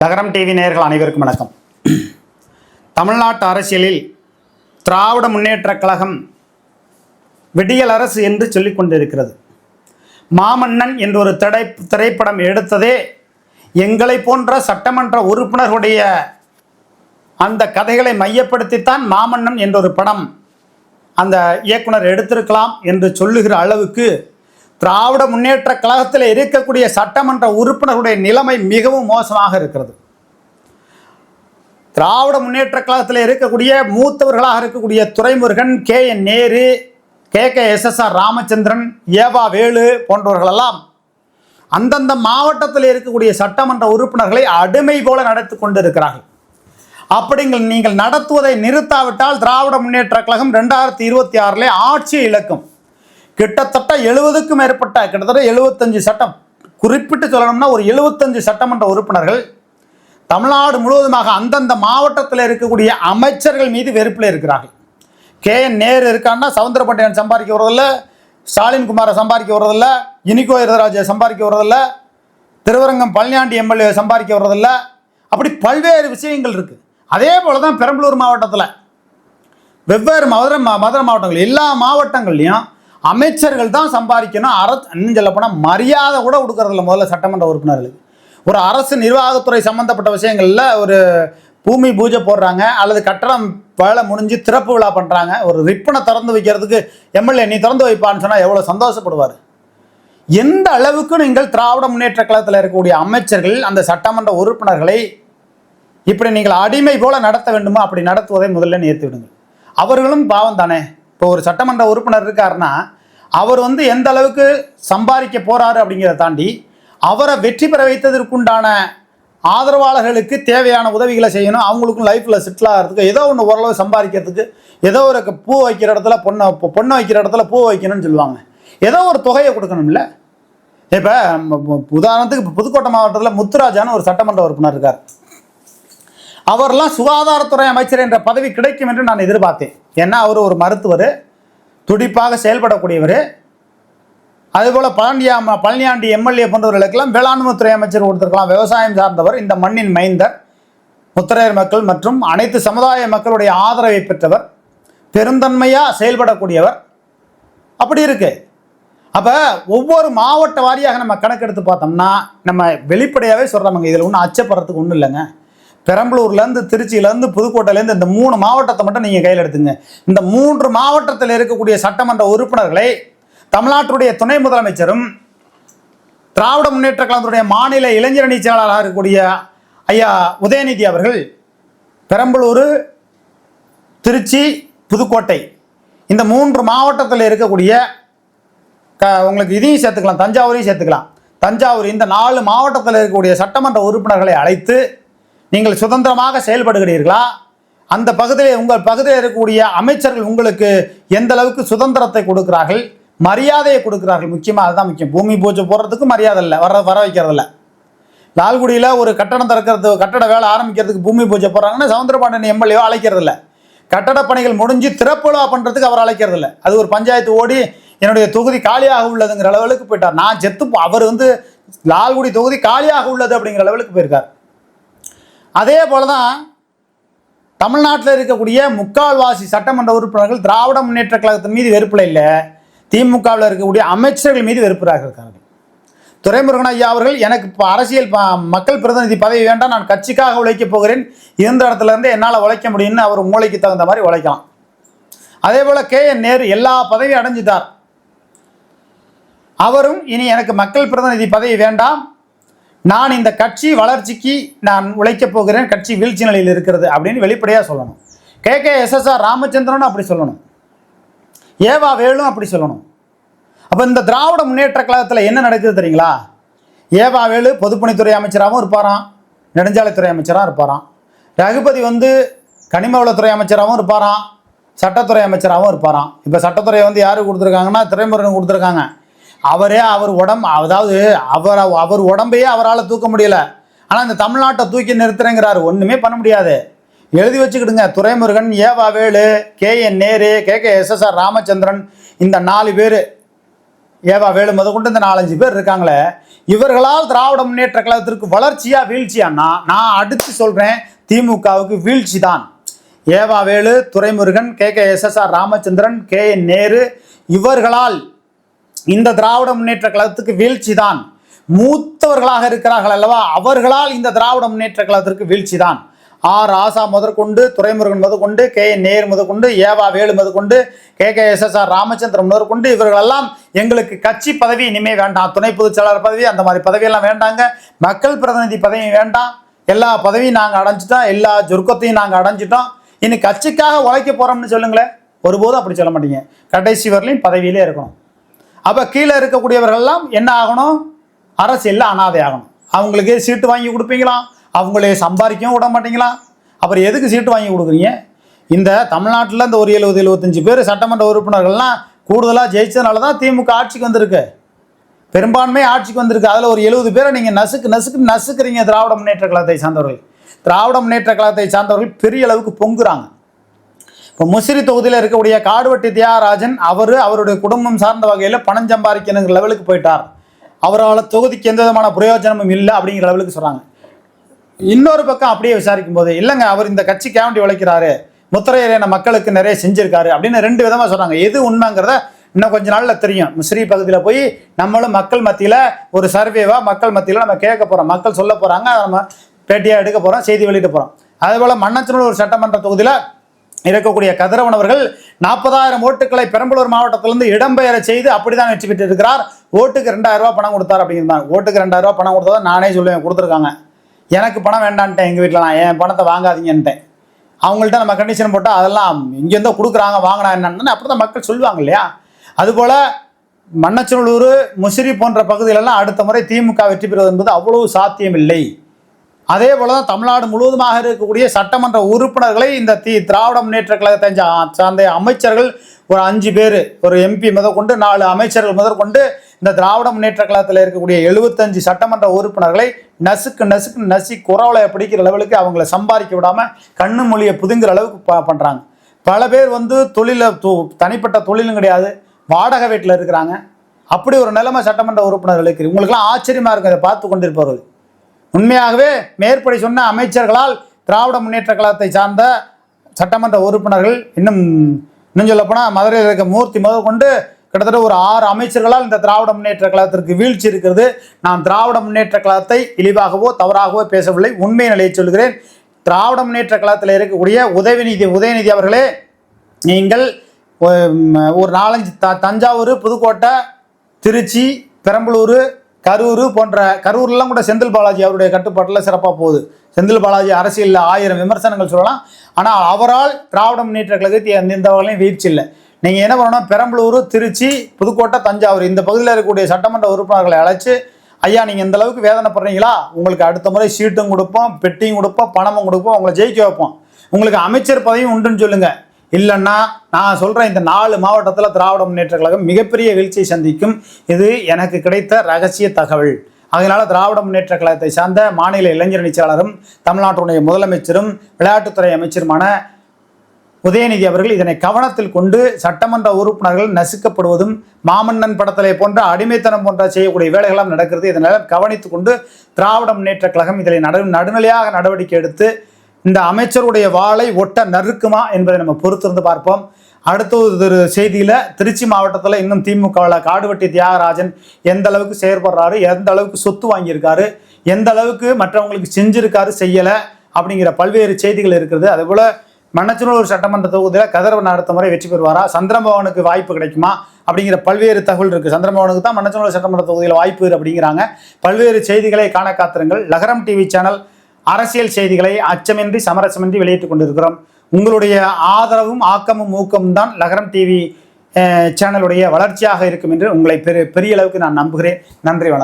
நகரம் டிவி நேயர்கள் அனைவருக்கும் வணக்கம். தமிழ்நாட்டு அரசியலில் திராவிட முன்னேற்றக் கழகம் விடியல் அரசு என்று சொல்லிக் கொண்டிருக்கிறது. மாமன்னன் என்ற ஒரு திரை திரைப்படம் எடுத்ததே எங்களை போன்ற சட்டமன்ற உறுப்பினர்களுடைய அந்த கதைகளை மையப்படுத்தித்தான் மாமன்னன் என்ற ஒரு படம் அந்த இயக்குனர் எடுத்திருக்கலாம் என்று சொல்லுகிற அளவுக்கு திராவிட முன்னேற்ற கழகத்தில் இருக்கக்கூடிய சட்டமன்ற உறுப்பினர்களுடைய நிலைமை மிகவும் மோசமாக இருக்கிறது. திராவிட முன்னேற்ற கழகத்தில் இருக்கக்கூடிய மூத்தவர்களாக இருக்கக்கூடிய Duraimurugan K N Nehru K K S S R Ramachandran E V Velu போன்றவர்களெல்லாம் அந்தந்த மாவட்டத்தில் இருக்கக்கூடிய சட்டமன்ற உறுப்பினர்களை அடிமை போல நடத்தி கொண்டிருக்கிறார்கள். அப்படிங்கள் நீங்கள் நடத்துவதை நிறுத்தாவிட்டால் திராவிட முன்னேற்ற கழகம் ரெண்டாயிரத்தி இருபத்தி ஆறிலே ஆட்சியை இழக்கும். கிட்டத்தட்ட எழுபதுக்கும் மேற்பட்ட கிட்டத்தட்ட எழுபத்தஞ்சு சட்டம். குறிப்பிட்டு சொல்லணும்னா ஒரு எழுபத்தஞ்சு சட்டமன்ற உறுப்பினர்கள் தமிழ்நாடு முழுவதுமாக அந்தந்த மாவட்டத்தில் இருக்கக்கூடிய அமைச்சர்கள் மீது வெறுப்பில் இருக்கிறார்கள். கே. என். நேரு இருக்கான்னா சவுந்தரபாண்டியன் சம்பாதிக்க வரதில்ல ஸ்டாலின் குமாரை சம்பாதிக்க வரதில்ல இனிகோ இருதராஜை சம்பாதிக்க வரதில்ல திருவரங்கம் பழனியாண்டி எம்எல்ஏ சம்பாதிக்க வரதில்ல அப்படி பல்வேறு விஷயங்கள் இருக்குது அதே போல தான் பெரம்பலூர் மாவட்டத்தில். வெவ்வேறு மதுரை மதுரை மாவட்டங்கள் எல்லா மாவட்டங்கள்லையும் அமைச்சர்கள் தான் சம்பாதிக்கணும். அரசு இன்னும் சொல்லப்போனால் மரியாதை கூட கொடுக்கறதில்ல முதல்ல சட்டமன்ற உறுப்பினர்களுக்கு. ஒரு அரசு நிர்வாகத்துறை சம்மந்தப்பட்ட விஷயங்களில் ஒரு பூமி பூஜை போடுறாங்க அல்லது கட்டடம் வேலை முடிஞ்சு திறப்பு விழா பண்ணுறாங்க ஒரு ரிப்பனை திறந்து வைக்கிறதுக்கு எம்எல்ஏ நீ திறந்து வைப்பான்னு சொன்னால் எவ்வளோ சந்தோஷப்படுவார்? எந்த அளவுக்கு நீங்கள் திராவிட முன்னேற்ற கழகத்தில் இருக்கக்கூடிய அமைச்சர்கள் அந்த சட்டமன்ற உறுப்பினர்களை இப்படி நீங்கள் அடிமை போல நடத்த வேண்டுமோ? அப்படி நடத்துவதை முதல்ல நிறுத்தி விடுங்கள் அவர்களும் பாவம் தானே இப்போ ஒரு சட்டமன்ற உறுப்பினர் இருக்காருன்னா அவர் வந்து எந்த அளவுக்கு சம்பாதிக்க போகிறாரு அப்படிங்கிறத தாண்டி அவரை வெற்றி பெற வைத்ததற்குண்டான ஆதரவாளர்களுக்கு தேவையான உதவிகளை செய்யணும். அவங்களுக்கும் லைஃப்பில் செட்டில் ஆகிறதுக்கு ஏதோ ஒன்று ஓரளவு சம்பாதிக்கிறதுக்கு ஏதோ ஒரு பூ வைக்கிற இடத்துல பொண்ணை பொண்ணை வைக்கிற இடத்துல பூ வைக்கணும்னு சொல்லுவாங்க. ஏதோ ஒரு தொகையை கொடுக்கணும்ல. இப்போ உதாரணத்துக்கு புதுக்கோட்டை மாவட்டத்தில் முத்துராஜான்னு ஒரு சட்டமன்ற உறுப்பினர் இருக்கார். அவர்லாம் சுகாதாரத்துறை அமைச்சர் என்ற பதவி கிடைக்கும் என்று நான் எதிர்பார்த்தேன். ஏன்னா அவர் ஒரு மருத்துவர் துடிப்பாக செயல்படக்கூடியவர். அதுபோல் பழனியா பழனியாண்டி எம்எல்ஏ போன்றவர்களுக்கெல்லாம் வேளாண்மைத்துறை அமைச்சர் கொடுத்துருக்கலாம். விவசாயம் சார்ந்தவர் இந்த மண்ணின் மைந்தர் முத்திரையர் மக்கள் மற்றும் அனைத்து சமுதாய மக்களுடைய ஆதரவை பெற்றவர் பெருந்தன்மையாக செயல்படக்கூடியவர். அப்படி இருக்கு. அப்போ ஒவ்வொரு மாவட்ட வாரியாக நம்ம கணக்கெடுத்து பார்த்தோம்னா நம்ம வெளிப்படையாகவே சொல்கிறோமுங்க இதில் ஒன்றும் அச்சப்படுறதுக்கு ஒன்றும் இல்லைங்க. பெரம்பலூர்லேருந்து திருச்சியிலேருந்து புதுக்கோட்டையிலேருந்து இந்த மூணு மாவட்டத்தை மட்டும் நீங்கள் கையில் எடுத்துங்க. இந்த மூன்று மாவட்டத்தில் இருக்கக்கூடிய சட்டமன்ற உறுப்பினர்களை தமிழ்நாட்டுடைய துணை முதலமைச்சரும் திராவிட முன்னேற்ற கழகத்துடைய மாநில இளைஞரணி செயலாளராக இருக்கக்கூடிய ஐயா உதயநிதி அவர்கள் பெரம்பலூர் திருச்சி புதுக்கோட்டை இந்த மூன்று மாவட்டத்தில் இருக்கக்கூடிய க உங்களுக்கு இதையும் சேர்த்துக்கலாம் தஞ்சாவூரையும் சேர்த்துக்கலாம். தஞ்சாவூர் இந்த நாலு மாவட்டத்தில் இருக்கக்கூடிய சட்டமன்ற உறுப்பினர்களை அழைத்து நீங்கள் சுதந்திரமாக செயல்படுகிறீர்களா? அந்த பகுதியில் உங்கள் பகுதியில் இருக்கக்கூடிய அமைச்சர்கள் உங்களுக்கு எந்த அளவுக்கு சுதந்திரத்தை கொடுக்கிறார்கள்? மரியாதையை கொடுக்கிறார்கள். முக்கியமாக அதுதான் முக்கியம். பூமி பூஜை போடுறதுக்கு மரியாதை இல்லை. வர வர வைக்கிறதில்ல. லால்குடியில் ஒரு கட்டணம் திறக்கிறது கட்டட வேலை ஆரம்பிக்கிறதுக்கு பூமி பூஜை போடுறாங்கன்னா சவுந்தரபாண்டியன் எம்எல்ஏவோ அழைக்கிறதில்ல. கட்டட பணிகள் முடிஞ்சு திறப்பு பண்ணுறதுக்கு அவர் அழைக்கிறதில்ல. அது ஒரு பஞ்சாயத்து ஓடி என்னுடைய தொகுதி காலியாக உள்ளதுங்கிற லெவலுக்கு போயிட்டார். நான் செத்து அவர் வந்து லால்குடி தொகுதி காலியாக உள்ளது அப்படிங்கிற லெவலுக்கு போயிருக்கார். அதே போல தான் தமிழ்நாட்டில் இருக்கக்கூடிய முக்கால்வாசி சட்டமன்ற உறுப்பினர்கள் திராவிட முன்னேற்ற கழகத்தின் மீது வெறுப்பில் இல்லை. திமுகவில் இருக்கக்கூடிய அமைச்சர்கள் மீது வெறுப்பராக இருக்கார்கள். துரைமுருகன் ஐயா அவர்கள் எனக்கு இப்போ அரசியல் மக்கள் பிரதிநிதி பதவி வேண்டாம் நான் கட்சிக்காக உழைக்கப் போகிறேன். இருந்த இடத்துல இருந்தே என்னால் உழைக்க முடியும்னு அவர் மூளைக்கு தகுந்த மாதிரி உழைக்கலாம். அதே போல் கே. என். நேரு எல்லா பதவியும் அடைஞ்சிட்டார். அவரும் இனி எனக்கு மக்கள் பிரதிநிதி பதவி வேண்டாம். நான் இந்த கட்சி வளர்ச்சிக்கு நான் உழைக்கப் போகிறேன் கட்சி வீழ்ச்சி நிலையில் இருக்கிறது அப்படின்னு வெளிப்படையாக சொல்லணும். கே. கே. எஸ்எஸ்ஆர் ராமச்சந்திரனும் அப்படி சொல்லணும். ஏவா வேலும் அப்படி சொல்லணும். அப்போ இந்த திராவிட முன்னேற்ற கழகத்தில் என்ன நடக்குது தெரியுங்களா? ஏவா வேலு பொதுப்பணித்துறை அமைச்சராகவும் இருப்பாராம் நெடுஞ்சாலைத்துறை அமைச்சராக இருப்பாராம். ரகுபதி வந்து கனிம வளத்துறை அமைச்சராகவும் இருப்பாராம் சட்டத்துறை அமைச்சராகவும் இருப்பாராம். இப்போ சட்டத்துறை வந்து யார் கொடுத்துருக்காங்கன்னா திரைமுருகன் கொடுத்துருக்காங்க. அவரே அவர் உடம்பு அதாவது அவர் அவர் உடம்பையே அவரால் தூக்க முடியல. ஆனால் இந்த தமிழ்நாட்டை தூக்கி நிறுத்துறேங்கிறாரு. ஒன்றுமே பண்ண முடியாது. எழுதி வச்சுக்கிடுங்க. Duraimurugan E V Velu K N Nehru K K S S R Ramachandran இந்த நாலு பேர். ஏவா வேலு முத கொண்டு இந்த நாலஞ்சு பேர் இருக்காங்களே. இவர்களால் திராவிட முன்னேற்ற கழகத்திற்கு வளர்ச்சியா வீழ்ச்சியான்னா நான் அடுத்து சொல்கிறேன் திமுகவுக்கு வீழ்ச்சி தான். E V Velu Duraimurugan K K S S R Ramachandran K N Nehru இவர்களால் இந்த திராவிட முன்னேற்ற கழகத்துக்கு வீழ்ச்சி தான் மூத்தவர்களாக இருக்கிறார்கள் அல்லவா? அவர்களால் இந்த திராவிட முன்னேற்ற கழகத்திற்கு வீழ்ச்சி தான் ஆர் ஆசா முதற்கொண்டு துரைமுருகன் முதற்கொண்டு கே என் நேர் முதற்கொண்டு ஏவா வேலு முதற்கொண்டு K K S S R Ramachandran முதற்கொண்டு இவர்களெல்லாம் எங்களுக்கு கட்சி பதவி இனிமே வேண்டாம். துணை பொதுச் செயலாளர் பதவி அந்த மாதிரி பதவியெல்லாம் வேண்டாங்க. மக்கள் பிரதிநிதி பதவி வேண்டாம். எல்லா பதவியும் நாங்கள் அடைஞ்சிட்டோம். எல்லா சொர்க்கத்தையும் நாங்கள் அடைஞ்சிட்டோம். இனி கட்சிக்காக உழைக்க போகிறோம்னு சொல்லுங்களேன். ஒருபோதும் அப்படி சொல்ல மாட்டீங்க. கடைசி வரலையும் பதவியிலே இருக்கணும். அப்போ கீழே இருக்கக்கூடியவர்கள்லாம் என்ன ஆகணும்? அரசியலில் அனாதை ஆகணும். அவங்களுக்கு சீட்டு வாங்கி கொடுப்பீங்களா? அவங்களே சம்பாதிக்கவும் விட மாட்டீங்களா? அப்புறம் எதுக்கு சீட்டு வாங்கி கொடுக்குறீங்க? இந்த தமிழ்நாட்டில் இந்த ஒரு எழுபது எழுபத்தஞ்சு பேர் சட்டமன்ற உறுப்பினர்கள்லாம் கூடுதலாக ஜெயிச்சதுனால தான் திமுக ஆட்சிக்கு வந்திருக்கு. பெரும்பான்மை ஆட்சிக்கு வந்திருக்கு. அதில் ஒரு எழுபது பேரை நீங்கள் நசுக்கு நசுக்கு நசுக்குறீங்க திராவிட முன்னேற்ற கழகத்தை சார்ந்தவர்கள். திராவிட முன்னேற்ற கழகத்தை சார்ந்தவர்கள் பெரிய அளவுக்கு பொங்குறாங்க. இப்போ முசிறி தொகுதியில் இருக்கக்கூடிய காடுவட்டி தியாகராஜன் அவர் அவருடைய குடும்பம் சார்ந்த வகையில் பணம் சம்பாதிக்கணுங்கிற லெவலுக்கு போயிட்டார். அவரால் தொகுதிக்கு எந்த விதமான பிரயோஜனமும் இல்லை அப்படிங்கிற லெவலுக்கு சொல்கிறாங்க இன்னொரு பக்கம் அப்படியே விசாரிக்கும் போது இல்லைங்க அவர் இந்த கட்சி வேண்டி உழைக்கிறாரு முத்திரையரேன மக்களுக்கு நிறைய செஞ்சிருக்காரு அப்படின்னு ரெண்டு விதமாக சொல்கிறாங்க எது உண்மைங்கிறத இன்னும் கொஞ்ச நாளில் தெரியும். முசிறி பகுதியில் போய் நம்மளும் மக்கள் மத்தியில் ஒரு சர்வேவாக மக்கள் மத்தியில் நம்ம கேட்க போகிறோம் மக்கள் சொல்ல போகிறாங்க அதை நம்ம பேட்டியாக எடுக்க போகிறோம் செய்தி வெளியிட போகிறோம் அதேபோல் மன்னச்சனூர் ஒரு சட்டமன்ற தொகுதியில் இருக்கக்கூடிய கதிரவன் அவர்கள் நாற்பதாயிரம் ஓட்டுகளை பெரம்பலூர் மாவட்டத்திலிருந்து இடம்பெயர செய்து அப்படிதான் வெற்றி பெற்று இருக்கிறார் ஓட்டுக்கு ரெண்டாயிரம் ரூபாய் பணம் கொடுத்தார் அப்படிங்கிறாங்க ஓட்டுக்கு ரெண்டாயிரம் ரூபாய் பணம் கொடுத்ததை நானே சொல்லுவேன் கொடுத்துருக்காங்க. எனக்கு பணம் வேண்டான்ட்டேன் எங்கள் வீட்டில் நான். என் பணத்தை வாங்காதீங்கன்ட்டேன். அவங்கள்ட்ட நம்ம கண்டிஷன் போட்டால் அதெல்லாம் இங்கேருந்தோ கொடுக்குறாங்க வாங்கினா என்னன்னு அப்படி தான் மக்கள் சொல்லுவாங்க இல்லையா? அதுபோல் மண்ணச்சநல்லூர் முசிறி போன்ற பகுதிகளெல்லாம் அடுத்த முறை திமுக வெற்றி பெறுவது என்பது அவ்வளவு சாத்தியமில்லை. அதே போல தான் தமிழ்நாடு முழுவதுமாக இருக்கக்கூடிய சட்டமன்ற உறுப்பினர்களை இந்த தி திராவிட முன்னேற்ற கழகத்தை சார்ந்த அமைச்சர்கள் ஒரு அஞ்சு பேர் ஒரு எம்பி முதற்கொண்டு நாலு அமைச்சர்கள் முதற்கொண்டு இந்த திராவிட முன்னேற்ற கழகத்தில் இருக்கக்கூடிய எழுபத்தஞ்சு சட்டமன்ற உறுப்பினர்களை நசுக்கு நசுக்கு நசி குறவலையை பிடிக்கிற லெவலுக்கு அவங்கள சம்பாதிக்க விடாமல் கண்ணு மொழியை புதுங்கிற அளவுக்கு ப பண்ணுறாங்க பல பேர் வந்து தொழிலை தனிப்பட்ட தொழிலும் கிடையாது வாடகை வீட்டில் இருக்கிறாங்க. அப்படி ஒரு நிலைமை சட்டமன்ற உறுப்பினர்களுக்கு இருக்கு. உங்களுக்கெல்லாம் ஆச்சரியமாக இருக்கும் இதை பார்த்து கொண்டிருப்பவர்கள். உண்மையாகவே மேற்படி சொன்ன அமைச்சர்களால் திராவிட முன்னேற்ற கழகத்தை சார்ந்த சட்டமன்ற உறுப்பினர்கள் இன்னும் இன்னும் சொல்லப்போனால் மதுரையில் இருக்க மூர்த்தி முதல் கொண்டு கிட்டத்தட்ட ஒரு ஆறு அமைச்சர்களால் இந்த திராவிட முன்னேற்ற கழகத்திற்கு வீழ்ச்சி இருக்கிறது. நான் திராவிட முன்னேற்ற கழகத்தை இழிவாகவோ தவறாகவோ பேசவில்லை. உண்மை நிலையை சொல்கிறேன். திராவிட முன்னேற்ற கழகத்தில் இருக்கக்கூடிய உதயநிதி உதயநிதி அவர்களே நீங்கள் ஒரு நாலஞ்சு த தஞ்சாவூர் புதுக்கோட்டை திருச்சி பெரம்பலூர் கரூர் போன்ற கரூர்லாம் கூட செந்தில் பாலாஜி அவருடைய கட்டுப்பாட்டில் சிறப்பாக போகுது. செந்தில் பாலாஜி அரசியலில் ஆயிரம் விமர்சனங்கள் சொல்லலாம். ஆனால் அவரால் திராவிட முன்னேற்ற கழகத்தை எந்த எந்த வகையிலையும் வீழ்ச்சி இல்லை. நீங்கள் என்ன பண்ணணும்? பெரம்பலூர் திருச்சி புதுக்கோட்டை தஞ்சாவூர் இந்த பகுதியில் இருக்கக்கூடிய சட்டமன்ற உறுப்பினர்களை அழைச்சி ஐயா நீங்கள் இந்த அளவுக்கு வேதனைப்படுறீங்களா? உங்களுக்கு அடுத்த முறை சீட்டும் கொடுப்போம் பெட்டியும் கொடுப்போம் பணமும் கொடுப்போம் உங்களை ஜெயிக்க வைப்போம். உங்களுக்கு அமைச்சர் பதவியும் உண்டுன்னு சொல்லுங்கள் இல்லைன்னா நான் சொல்கிறேன் இந்த நாலு மாவட்டத்தில் திராவிட முன்னேற்ற கழகம் மிகப்பெரிய வீழ்ச்சியை சந்திக்கும். இது எனக்கு கிடைத்த ரகசிய தகவல். அதனால் திராவிட முன்னேற்ற கழகத்தை சார்ந்த மாநில இளைஞர் செயலாளரும் தமிழ்நாட்டுடைய முதலமைச்சரும் விளையாட்டுத்துறை அமைச்சருமான உதயநிதி அவர்கள் இதனை கவனத்தில் கொண்டு சட்டமன்ற உறுப்பினர்கள் நசுக்கப்படுவதும் மாமன்னன் படத்தலை போன்ற அடிமைத்தனம் போன்ற செய்யக்கூடிய வேலைகளாம் நடக்கிறது. இதனால் கவனித்துக்கொண்டு திராவிட முன்னேற்ற கழகம் இதனை நடு நடுநிலையாக நடவடிக்கை எடுத்து இந்த அமைச்சருடைய வாளை ஒட்ட நறுக்குமா என்பதை நம்ம பொறுத்திருந்து பார்ப்போம். அடுத்த ஒரு செய்தியில் திருச்சி மாவட்டத்தில் இன்னும் திமுகவில் காடுவெட்டி தியாகராஜன் எந்த அளவுக்கு செயற்படுறாரு எந்த அளவுக்கு சொத்து வாங்கியிருக்காரு எந்த அளவுக்கு மற்றவங்களுக்கு செஞ்சிருக்காரு செய்யலை அப்படிங்கிற பல்வேறு செய்திகள் இருக்கிறது அதுபோல் மன்னச்சனூர் சட்டமன்ற தொகுதியில் கதிரவன் அடுத்த முறை வெற்றி பெறுவாரா சந்திரபவனுக்கு வாய்ப்பு கிடைக்குமா அப்படிங்கிற பல்வேறு தகவல் இருக்குது சந்திரபவனுக்கு தான் மன்னச்சனூர் சட்டமன்ற தொகுதியில் வாய்ப்பு அப்படிங்கிறாங்க. பல்வேறு செய்திகளை காண காத்திருங்கள். லகரம் டிவி சேனல் அரசியல் செய்திகளை அச்சமின்றி சமரசமின்றி வெளியிட்டுக் கொண்டிருக்கிறோம். உங்களுடைய ஆதரவும் ஆக்கமும் ஊக்கமும் தான் லகரம் டிவி சேனலுடைய வளர்ச்சியாக இருக்கும் என்று உங்களை பெரு பெரிய அளவுக்கு நான் நம்புகிறேன். நன்றி வணக்கம்.